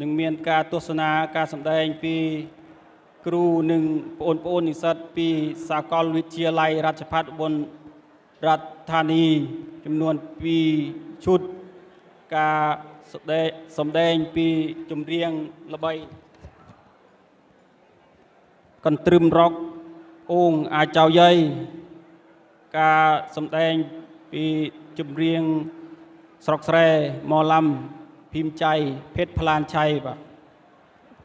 នឹងមានការទស្សនាការសម្ដែងពីគ្រូនិងបងប្អូននិស្សិតពីសាកលវិទ្យាល័យរាជภัฏឧបលរដ្ឋធានីចំនួន2ឈុតការសម្ដែងសម្ដែងពីចម្រៀងល្បីកន្ទ្រឹមរកអូងអាចៅយាយការសម្ដែងពីចម្រៀងស្រុកស្រែម พิมพ์ใจเพชรพลานชัยปะ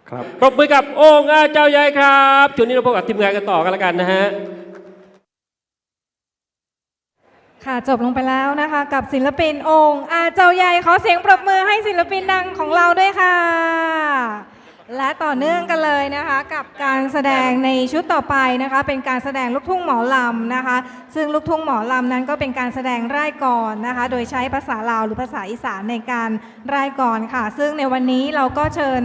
ครับปรบมือกับองค์อาเจ้าใหญ่ครับช่วงนี้เราพบกับทีมงานกันต่อกันแล้วกันนะฮะค่ะจบลงไปแล้วนะคะกับศิลปินองค์อาเจ้าใหญ่ขอเสียงปรบมือให้ศิลปินดังของเราด้วยค่ะ และต่อเนื่องกันเลยนะคะ กับการแสดงในชุดต่อไปนะคะ เป็นการแสดงลูกทุ่งหมอลำนะคะ ซึ่งลูกทุ่งหมอลำนั้นก็เป็นการแสดงร่ายกรนะคะ โดยใช้ภาษาลาวหรือภาษาอีสานในการร่ายกรค่ะ ซึ่งในวันนี้เราก็เชิญ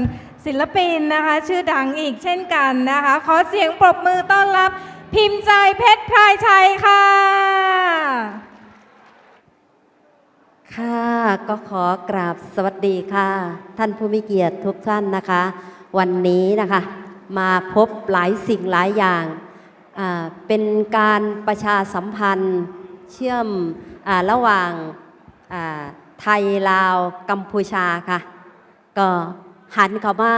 ศิลปินนะคะ ชื่อดังอีกเช่นกันนะคะ ขอเสียงปรบมือต้อนรับพิมพ์ใจเพชรพรายชัยค่ะ ค่ะก็ขอกราบสวัสดีค่ะ ท่านผู้มีเกียรติทุกท่านนะคะ วันนี้นะคะ มาพบหลายสิ่งหลายอย่างเป็นการประชาสัมพันธ์เชื่อมอระหว่างไทยลาวกัมพูชาค่ะ ก็หันเข้ามา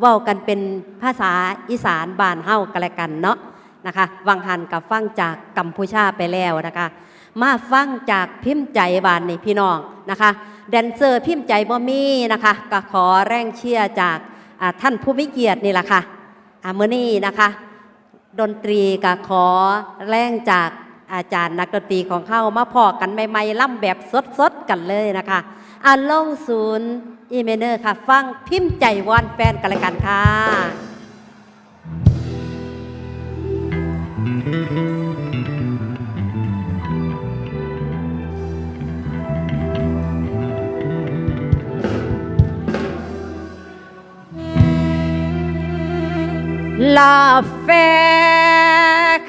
เว้ากันเป็นภาษาอีสานบานเฮากันละกันเนาะนะคะวังหันกับฟังจากกัมพูชาไปแล้วนะคะ มาฟังจากพิมพ์ใจบานนี่พี่น้องนะคะแดนเซอร์พิมพ์ใจบ่มีนะคะ ก็ขอแรงเชียร์จากท่านผู้มีเกียรตินี่แหละค่ะอ่ามื้อนี้นะคะ ดนตรีก็ขอแรงจากอาจารย์นักดนตรีของเขามาพอกันใหม่ๆล่ำแบบสดๆกันเลยนะคะอ่าลงศูนย์อีเมเนอร์ค่ะ ฟังพิมพ์ใจวอนแฟนกันเลยกันค่ะ ลาแฟ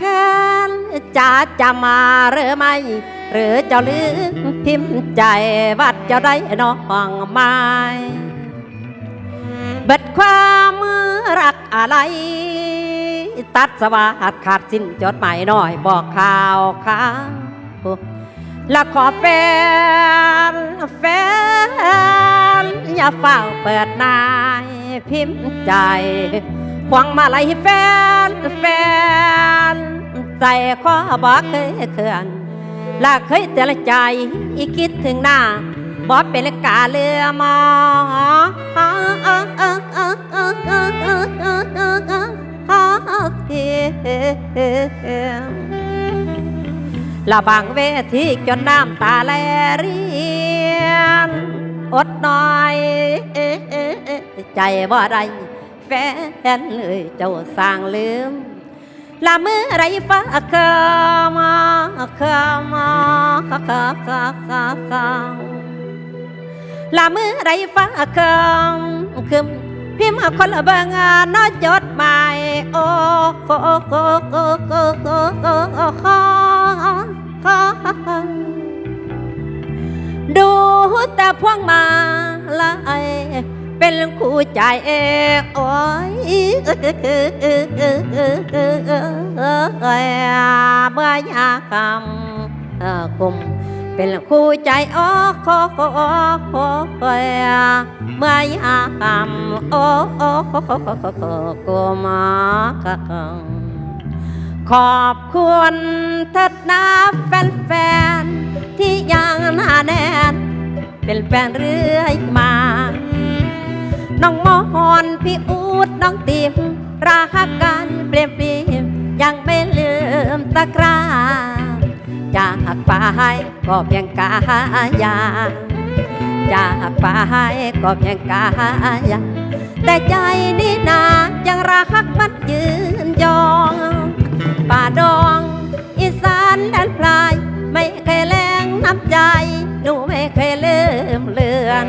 กันจะจะมาหรือไม่ หรือเจ้าลืมพิมพ์ใจวัดจ้าได้น้องไม้เบิดความรักอะไร ตัดสวัสดขาดสิ้นจดหมายน้อยบอกข่าวข้าและขอแฟนแฟนอย่าเฝ้าเปิดนายพิมพ์ใจ หวังมาลัยแฟนแฟน ใจขอบอกเคยเคื่อนและเคยแต่ละใจอีคิดถึงหน้าบอกเป็นกาเรือมอละบางเวทีจนน้ำตาแลเรียนอดหน่อย ใจบ่ได แฟนเลยเจ้าสร้างลืมละเมื่อไรฟ้าเคอมาเคอมาเคอเคอเคอเคอเคอละเมื่อไรฟ้าเคอคืมพิมพ์คนละเบิงนนอจดหมายโอ้โคโคโคโคโคโคโคโคดูแต่พวงมาลาย เป็นคู่ใจเองโอ้ยเมื่อยามกลุ่มเป็นคู่ใจโอ้โคโคโคเมื่อยามโอ้โอ้โคโคโคโคโคมาขอบคุณทัดนาแฟนๆที่ยังหนาแน่นเป็นแฟนเรื่อยมา น้องมอนพี่อูดน้องติมรักกันเปลี่ยนเปลี่ยนยังไม่ลืมตะกร้าจากไปก็เพียงกายาจากไปก็เพียงกายาแต่ใจนี่นายังรักมันยืนยอง ป่าดองอีสานแดนปลาย ไม่เคยแรงน้ำใจ หนูไม่เคยลืมเลือน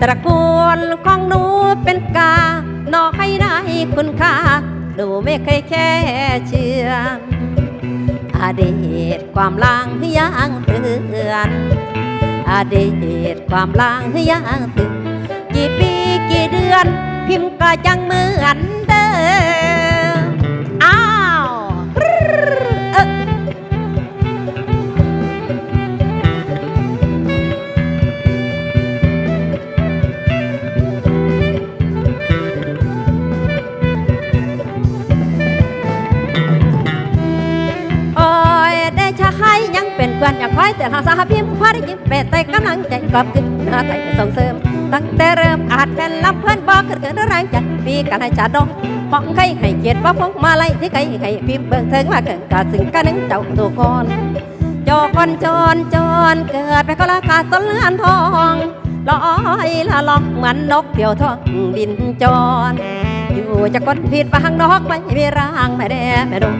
ตระกูลของหนูเป็นกา นอกให้ได้คุณค่า หนูไม่เคยแค่เชื่ออดีตความลางยังเตือนอดีตความลางยังเตือนกี่ปีกี่เดือน พิมพ์ก็ยังเหมือน ยังเป็นเพื่อนอยากคอยแต่หาสาพิมพ์พอได้ยิ้มเปแต่กำลังใจกอบขึ้นหน้าใจส่งเสริม ตั้งแต่เริ่มอาจเป็นลำเพื่อนบอกเกิดเกิดแรงใจปีกันให้จัดดงมองใครให้เกียรติว่าพงมาไล่ที่ใครให้พิมพ์เบิ่งเถิงมาเกิดกาสึงกันนึงเจ้าตัวก่อนจอคนจรจรเกิดไปก็ลากาต้นเลือนทองลอยละลองเหมือนนกเที่ยวทองบินจร อยู่จะคนผิดบางนอกไม่มีร่างไม่แด่ไม่ดง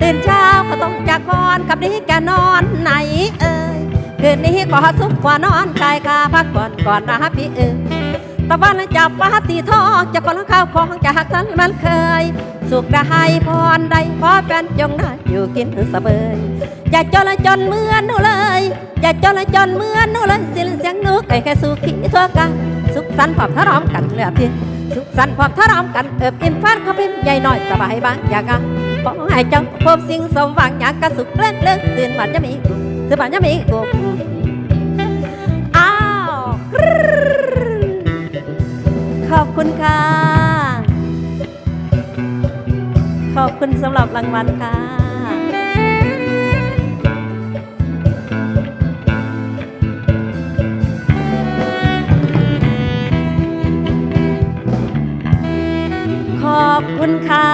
ตื่นเช้าก็ต้องจากคอนกับนี้แกนอนไหนเอ่ยคืนนี้ก็สุขกว่านอนชายคาพักก่อนก่อนนะพี่เอ่ยตะวันจับฟ้าตีทองจะก่อนข้าวของจากสันมันเคย สุขได้พรใดขอแฟนจงได้อยู่กินสบายอย่าจนจนเหมือนหนูเลย อย่าจนจนเหมือนหนูเลยเสียงเสียงนูไก่แค่สุขีทั่วกันสุขสันต์พร้อมทะเลาะกันเหลือเพียง สุขสันต์พร้อมทะเลาะกันเอิบอินฟ้านเขาพิมพ์ใหญ่หน่อยสบายบ้างอยากอะขอให้เจ้าพบสิ่งสมหวังอยากกระสุขเลื่อนเลื่อนตื่นมันจะมีกลุ่มตื่นมันจะมีกลุ่มอ้าวกรึ๊ดขอบคุณค่ะ ขอบคุณสำหรับรางวัลค่ะ อบคุณค่ะ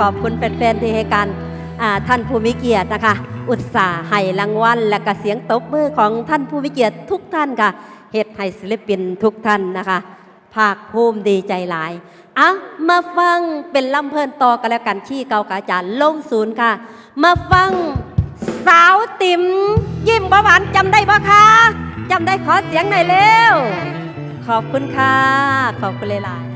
ขอบคุณแฟนๆที่ให้การท่านผู้มีเกียรตินะคะ อุตส่าห์ให้รางวัล และก็เสียงตบมือของท่านผู้มีเกียรติทุกท่านค่ะเหตุให้ศิลปินทุกท่านนะคะ ภาคภูมิดีใจหลายอะมาฟังเป็นลำเพลินต่อกันแล้วกันขี้เกากาจารย์ลงศูนย์ค่ะ มาฟังสาวติ๋มยิ้มบหวานจำได้ปะคะจำได้ขอเสียงหน่อยเร็วขอบคุณค่ะ ขอบคุณเลยหลาย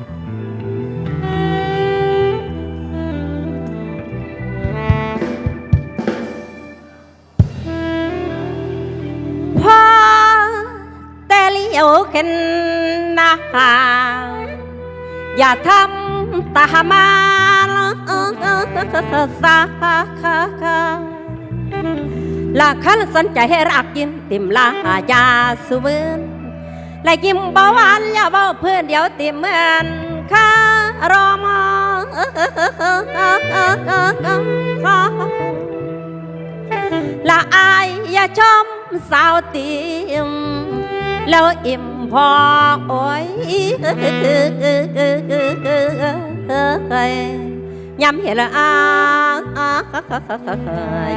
ข็นนาอย่าทำตามาสาลาคันสนใจให้รักยิ้มติมลายาสุเวนและยิ้มเบ่หวานอย่าเบาเพื่อนเดี๋ยวติมเหมือนข้ารอมอละอายอย่าชมสาวติม แล้วอิ่มพอโอ้ยย้ำเห็นละอา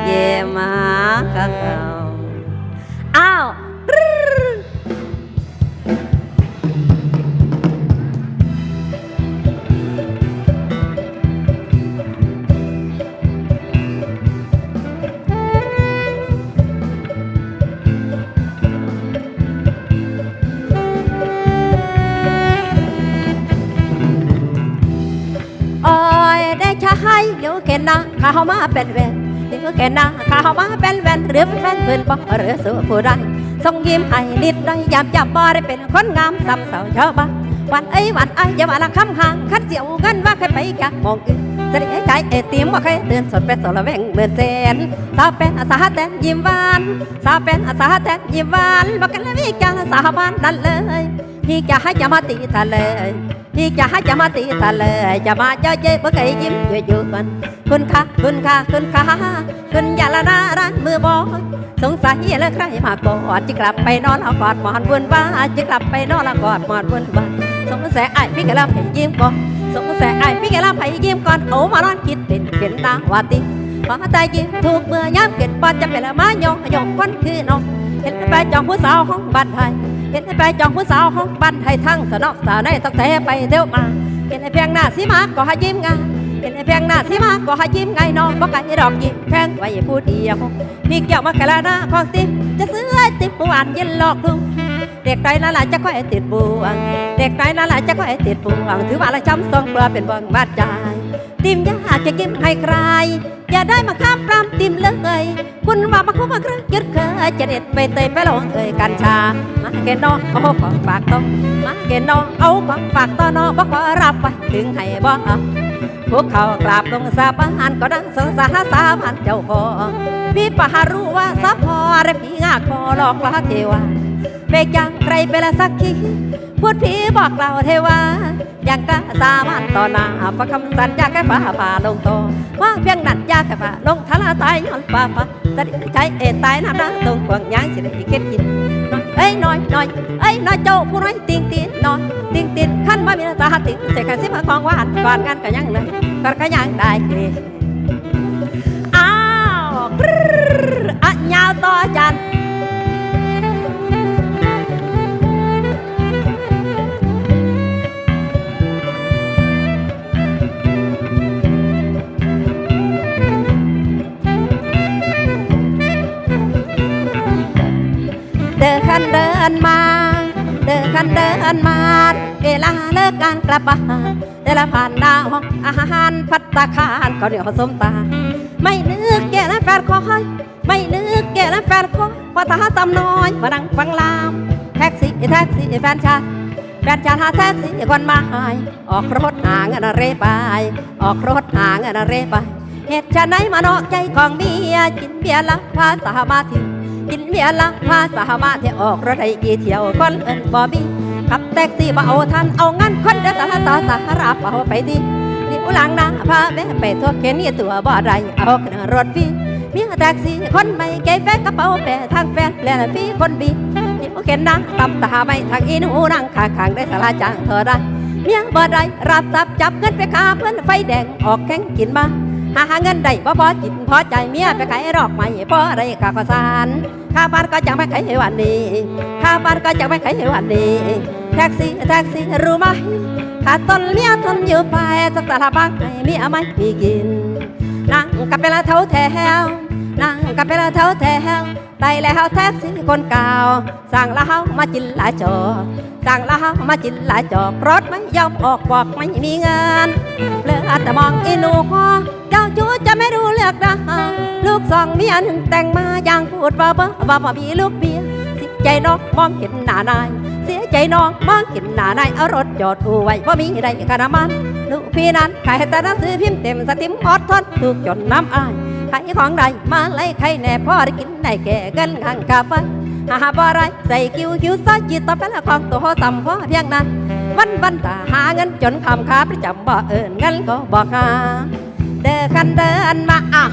เย่มาอ้าว ข้ามาเป็นแวนเดี๋ยวแกนะข้ามาเป็นแวนหรือเป็นแฟนเพื่อนบ่หรือสู้ผู้ใดส่งยิ้มให้นิดหน่อยยามจับบ่ได้เป็นคนงามซ้ำเสาชาวบ้านวันเอ้วันไอ้อย่ามาละคำห่างคัดเจียวกันว่าใครไปกันมองอื่นจะได้ใจเอติมว่าใครเตื่นสดเป็นสดละแวงเหมือนเซนสาวเป็นอาสาแตนยิ้มหวานสาวเป็นอาสาแตนยิ้มหวานบอกกันแล้ววิจารสาวบ้านนั่นเลยพี่จะให้จะมาตีทะเล พี่จะให้จะมาตีทะเลจะมาเจอเจ๊เมื่อไก่ยิ้มอยู่อยู่กันคุณค่ะคุณค่ะคุณค่ะคุณอย่าละนาร้านมือบอยสงสัยแล้วใครมากอดจะกลับไปนอนแล้วกอดหมอนบุญบ้าจะกลับไปนอนแล้วกอดหมอนบุญบ้าสงสัยไอ้พี่กะลาให้ยิ้มก่อนสงสัยไอ้พี่กะลาให้ยิ้มก่อนโอ้มานอนคิดเป็นเป็นตาวาติพอใจยิ้มถูกเมื่อย้ำเกิดปอนจะเป็นละมายองยองควันคือนองเห็นไปจองผู้สาวของบ้านไทย เห็นไปจองผู้สาวของบ้านไทยทั้งสนอกสาวในต้งแต่ไปเที่ยวมาเห็นไอ้เพียงหน้าสีมาก็ให้ยิ้มไงเห็นไอ้เพียงหน้าสีมาก็ให้ยิ้มไงน้องบอกไก่ดอกยิ้มแพงไว้ผู้เดียวพี่เกี่ยวมากะลาหน้าของติมจะซื้อติมหวานเย็นหลอกลุงเด็กใจนั่นแหละจะค่อยติดบวงเด็กใจนั่นแหละจะค่อยติดบวงถือว่าละช้ำทรงเปลือเป็นบวงบาดใจติมยากจะกินให้ใคร อย่าได้มาข้ามปรามติมเลยคุณว่ามาคุ้มมาครึ่งยึดเคยจะเด็ดไปเตยไปลงเอ่ยกัญชา มาเกณฑ์นอเอาของฝากต้องมาเกณฑ์น้อเอาของฝากต้อนอบอกว่ารับไปถึงให้บ่พวกเขากราบลงสาบานก็ดังสงสารสาบานเจ้าของพี่ปหารู้ว่าสาพ อและพี่งากพอหลอกลาเทวาเบกยังใครเป็นละสักทีพูดผีบอกเราเทวายังกะสามันต่อหน้าฟังคำสัญญาแค่ฝ่าฝ่าลงโตว่าเพียงนัดยาแค่ฝ่าลงทะลาตายย้อนฝ่าฝ่าตัดใจเอตายน้ำน้ำตรงกวางยางสิได้เข็ดกินน้อยเอ้ยน้อยน้อยเอ้ยน้อยโจ้ผู้น้อยติงตินน้อยติงตินขั้นว่ามีสาหัสติเสกสิมาของหวานก่อนกันก็ยังเลยก่อนก็ยังได้เอ้าวกรึ๊ดอะยาว ต่อจันเดินคันเดินมา เดินคันเดินมา เวลาเลิกการกลับบ้านเดินละผ่านหน้าห้องอาหารพัตตาคารก็เดี๋ยวสมตา ไม่นึกแก่และแฟนคอย ไม่นึกแก่และแฟนคอยพอตาตำน้อย มานั่งฟังลาม แท็กซี่แท็กซี่แฟนชาแฟนชาหาแท็กซี่คนมาหาย ออกรถหาเงินเรไป ออกรถหาเงินเรไป เหตุชะไหนมานอกใจของเมียกินเบียร์ละพาสามาถึงกินเบียร์ละพาสามาเที่ยวออกรถไอ้กี่เที่ยวคนเอินบอบี้ขับแท็กซี่มาเอาทันเอางั้นคนเดินตาตาตารับเอาไปดินี่อุลังนะพาแม่ไปทั่วเกนี่ตัวบ่ได้เอาขึ้นรถฟรี เมียแท็กซี่คนไม่เก๋แฟกระเป๋าแปะทางแฟนและฟรีคนบีนี่โอเคนะตำตาไม่ทางอีนูนั่งข้างได้สาราจ้างเธอได้เมียบ่ได้รับทรัพย์จับเงินไปคาเพื่อนไฟแดงออกแข่งกินมาหาเงินได้บ่พอจิตพอใจเมียไปขายรอกไม่พอได้ค่าข้าวสารค่าบ้านก็จังไปขายให้วันนี้ค่าบ้านก็จังไปขายให้วันนี้แท็กซี่แท็กซี่รู้ไหมขาดตนเมียทนอยู่ไปสักตาบักให้เมียไม่มีกิน นั่งกับเวลาเท่าแถวนั่งกับเวลาเท่าแถวไต่แล้วแท็กซี่คนเก่าสั่งแล้วมาจินลาจอสั่งแล้วมาจินลาจอกรถไม่ยอมออกบอกไม่มีเงินเลือแต่มองอีหนูฮอเจ้าชู้จะไม่รู้เลือกนะลูกสองเมียหนึ่งแต่งมาอย่างพูดว่าบ้าว่าบ่มีลูกเมียเสียใจน้องมองเห็นหน้านาย เสียใจน้องมองเห็นหน้านายเอารถจอดอูไว้ว่ามีใดขนาดมัน ลูกพี่นั้นขายแต่หนังสือพิมพ์เต็มสติมอดทนถูกจนน้ำอายขายของใดมาไล่ใครแน่พ่อได้กินได้แก่กันข้างกาไฟหาบ่ไรใส่คิวคิวใส่จิตต่อไปละของตัวต่ำพ่อเพียงนั้นวันวันตาหาเงินจนคำค้าประจำบ่เอิญเงินก็บ่ค้าเดินคันเดินมาอะ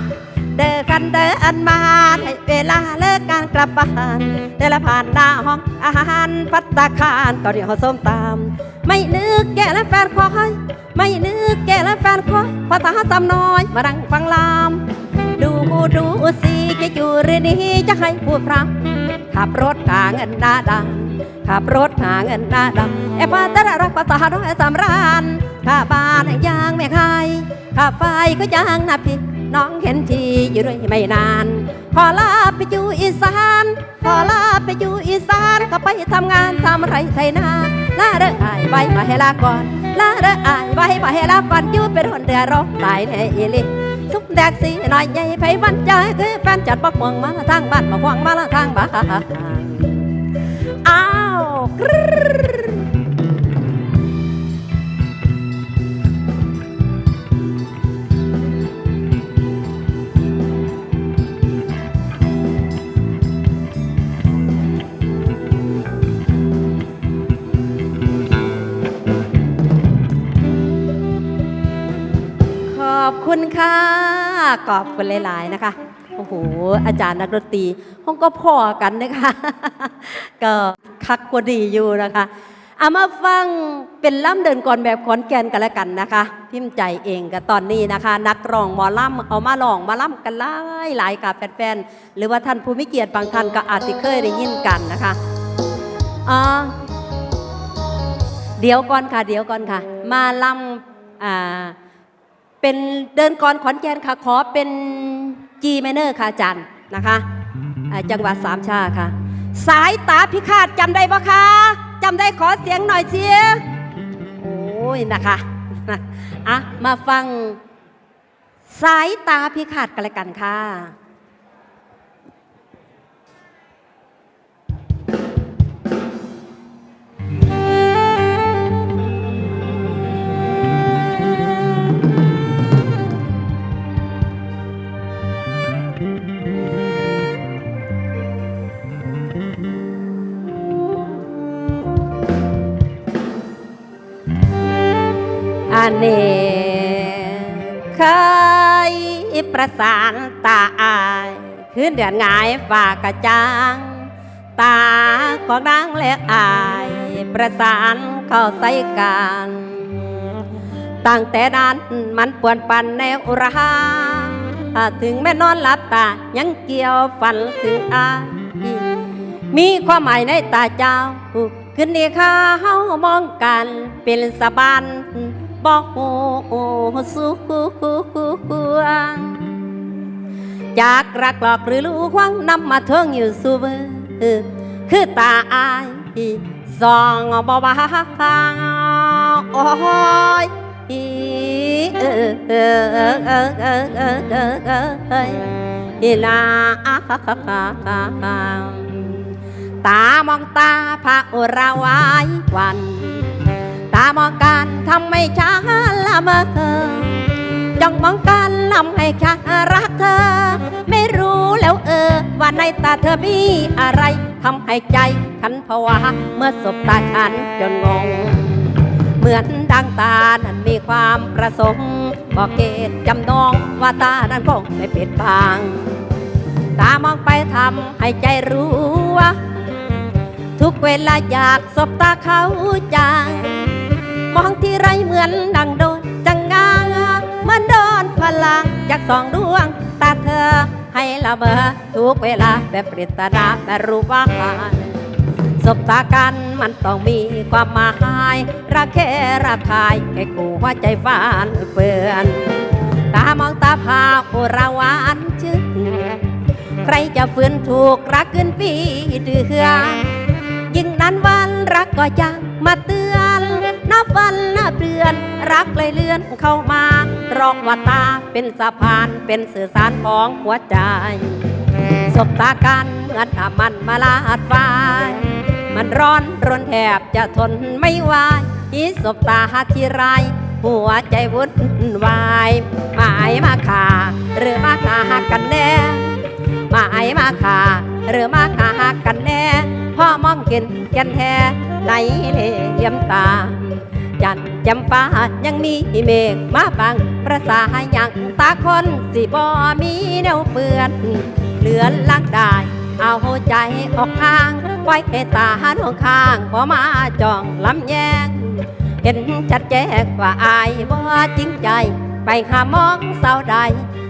เดินคันเดินมาให้เวลาเลิกการกลับบ้านเดินผ่านหน้าห้องอาหารพัตตาคารก็เดี๋ยวส้มตามไม่นึกแกและแฟนคอยไม่นึกแกและแฟนคอยพอตาตำน้อยมาดังฟังลามดูดูสิจะอยู่หรือนี้จะให้พูดพร่ำขับรถหาเงินหน้าดังขับรถหาเงินหน้าดำแอบมาแต่ละรักภาษาด้อยสำรานข้าบ้านยางไม่ใครข้าไฟก็ยางนาพิด น้องเห็นทีอยู่ด้วยไม่นานพอลาไปอยู่อีสานพอลาไปอยู่อีสานก็ไปทำงานทำไรไทนาลาเด้ออายไว้มาให้ลาก่อนลาเด้ออายไว้มาให้ลาก่อนอยู่เป็นคนเดือดร้อนตายแน่อีลิสุกแดกสีหน่อยใหญ่ไผวันใจคือแฟนจัดบอกมวงมาทางบ้านบอกวงมาละทางบ้านอ้าว ค่ะ ขอบคุณหลาย ๆ นะคะ โอ้โห อาจารย์นักดนตรีห้องก็พอกันนะคะ ก็คักกว่าดีอยู่นะคะเอามาฟังเป็นล่ำเดินก่อนแบบขอนแก่นกันแล้วกันนะคะ พิมพ์ใจเองกับตอนนี้นะคะ นักร้องหมอล่ำเอามาลองมาล่ำกันหลายหลายกับแฟนๆหรือว่าท่านผู้มิเกียรติบางท่านก็อาจจะเคยได้ยินกันนะคะอ่าเดี๋ยวก่อนค่ะ เดี๋ยวก่อนค่ะ มาล่ำอ่า เป็นเดินกรอนขอนแก่นค่ะขอเป็น G minor ค่ะอาจารย์นะคะจังหวัดสามชาค่ะ สายตาพิฆาตจำได้ปะคะจำได้ขอเสียงหน่อยเชียโอ้ยนะคะนะอะมาฟังสายตาพิฆาตกันเลยกันค่ะ ประสานตาอายคืนเดือนงายฝากกระจางตาของนางและอาย ประสานเข้าใส่กันตั้งแต่นั้นมันปวนปันในอุราถ้าถึงแม่นอนหลับตายังเกี่ยวฝันถึงอายมีความหมายในตาเจ้าขึ้นนี่ข้าเฮามองกันเป็นสะบานบอกโอ้สู้วง ยากรักหลอกหรือรู้ควางนำมาเทิงอยู่สูบคือตาอายสองบ่บ่าโอ้ยอีลาตามองตาพระอุระวายวัน ตามองกันทำไม่ช้าละเมอจ้องมองกันลำให้ข้ารักเธอ ว่าในตาเธอมีอะไรทำให้ใจฉันผวาเมื่อสบตาฉันจนงง เหมือนดังตานั้นมีความประสงค์บอกเกตจำนองว่าตานั้นคงไม่ปิดบังตามองไปทำให้ใจรู้ว่าทุกเวลาอยากสบตาเขาจัง มองที่ไรเหมือนดังโดนจังงางมันโดนพลังจากสองดวงตาเธอ ให้ละเมอทุกเวลาแบบปริตนาแต่รู้ว่าสบตากันมันต้องมีความหมายรักแค่รักทายให้กูหัวใจฟานเฟือนตามองตาพาโอราวานชื่อใครจะฝืนถูกรักขึ้นปีเดือนยิ่งนั้นวันรักก็ยังมาตื้อ นนับวันนับเดือน รักเลยเลื่อนเข้ามา รองว่าตาเป็นสะพานเป็นสื่อสารของหัวใจ สบตากันเหมือนถ้ามันมาลาดฟ้ามันร้อนรนแทบจะทนไม่ไหวอีสบตาทีไรหัวใจวุ่นวายหมายมาขาหรือมาขากันแน่หมายมาขาหรือมาขากันแน่ พ่อมองเห็นแกันแท้ในเหลี่ยมตา จันจำฟ้ายังมีเมฆมาบังประสาอย่างตาคนสิบ่มีแนวเปื้อนเหลือนลักได้เอาใจออกข้างไว้ให้ตาหันวงข้างพอมาจ้องลำแยง เห็นชัดแจ้งว่าอายบ่จริงใจ ไปหามองเศร้าใด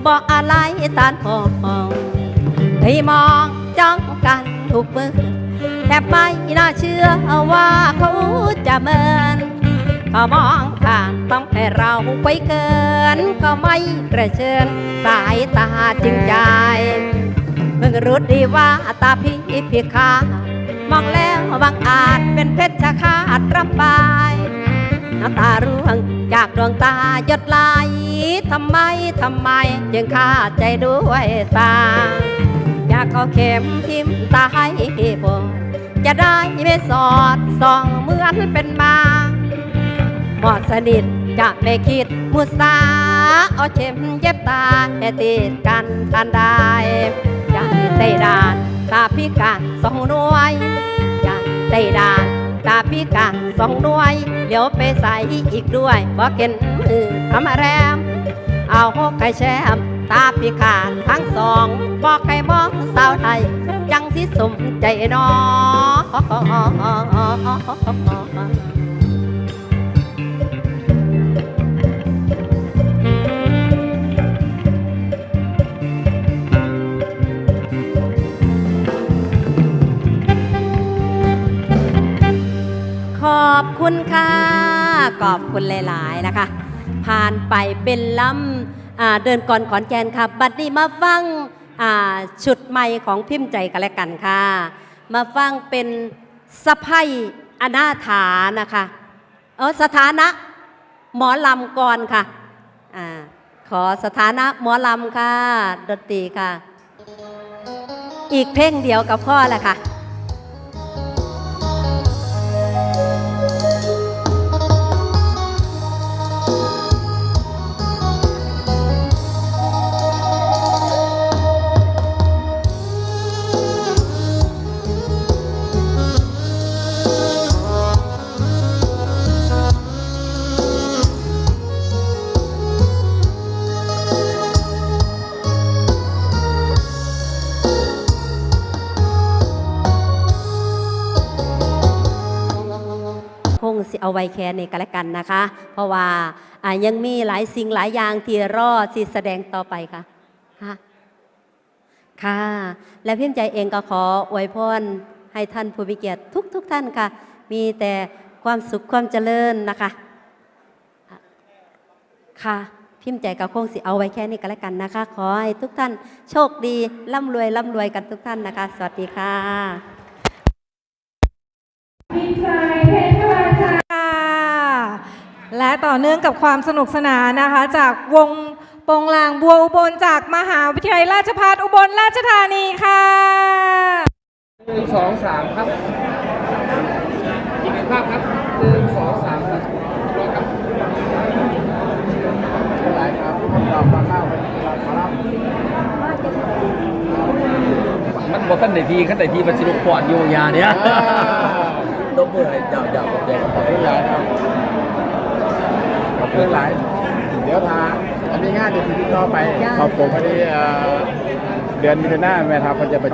บ่อะไรตานหองให้มองจ้องกันทุกมือ แทบไม่น่าเชื่อว่าเขาจะเมินพอมองผ่านต้องให้เราไปเกิน ก็ไม่กระเชิญสายตาจริงใจเพิ่งรู้ดีว่าตาพี่พิฆามองแล้วบางอาจเป็นเพชรคาดรำบายน้ำตาร่วงจากดวงตาหยดไหลทำไม ทำไมจึงขาดใจด้วยตา อยากเอาเข็มทิ่มตาให้บน จะได้ไม่สอดส่องเหมือนเป็นมาหมอดสนิทจะไม่คิดมุสาเอาเข็มเย็บตาให้ติดกันทันได้ยากได้ดานตาพิการสองหน่วยยากได้ดานตาพิการสองหน่วยเดี๋ยวไปใส่อีกด้วยบอกเก็นมือทำแรมเอาหกไก่แชม ตาพิการทั้งสองบอกใครมองสาวไทยยังสิสมใจน้อขอบคุณค่ะ ขอบคุณหลาย ๆ นะคะ ผ่านไปเป็นลำ เดินก่อนขอนแกนค่ะ บัดนี้มาฟังชุดใหม่ของพิมพ์ใจกันแล้วกันค่ะ มาฟังเป็นสะพ้ยอนาถานะคะเออสถานะหมอลำก่อนค่ะอ่าขอสถานะหมอลำค่ะ ดนตรีค่ะ อีกเพลงเดียวกับพ่อแหละค่ะ เอาไว้แค่นี้ก็แล้วกันนะคะ เพราะว่ายังมีหลายสิ่งหลายอย่างที่รอสิแสดงต่อไปค่ะค่ะ และพิมพ์ใจเองก็ขออวยพรให้ท่านผู้มีเกียรติทุกทุกๆท่านค่ะ มีแต่ความสุขความเจริญนะคะ ค่ะพิมพ์ใจก็คงสิเอาไว้แค่นี้ก็แล้วกันนะคะ ขอให้ทุกท่านโชคดีร่ำรวยร่ำรวยกันทุกท่านนะคะ สวัสดีค่ะมีใค่ะ และต่อเนื่องกับความสนุกสนานนะคะ จากวงโปงลางบัวอุบลจากมหาวิทยาลัยราชภัฏอุบลราชธานีค่ะหนึ่งสองสามครับอีกหนึ่งภาพครับหนึ่งสองสามครับรอครับหลายครับเราฟังเล่าไปเราขอเล่ามันบอกขั้นไหนทีขั้นไหนทีมันสนุกก่อนอยู่ยาเนี้ยต้องเบื่อเดาเดาขอบคุณขอบคุณห ลายครับขอบคุณหลาย เดี๋ยวทางอันนี้งานเดี๋ยวทีต่อไปขอบคุณพอดีเอ่อเดือนมิถุนายนแม่ทัพเขาจะประชุม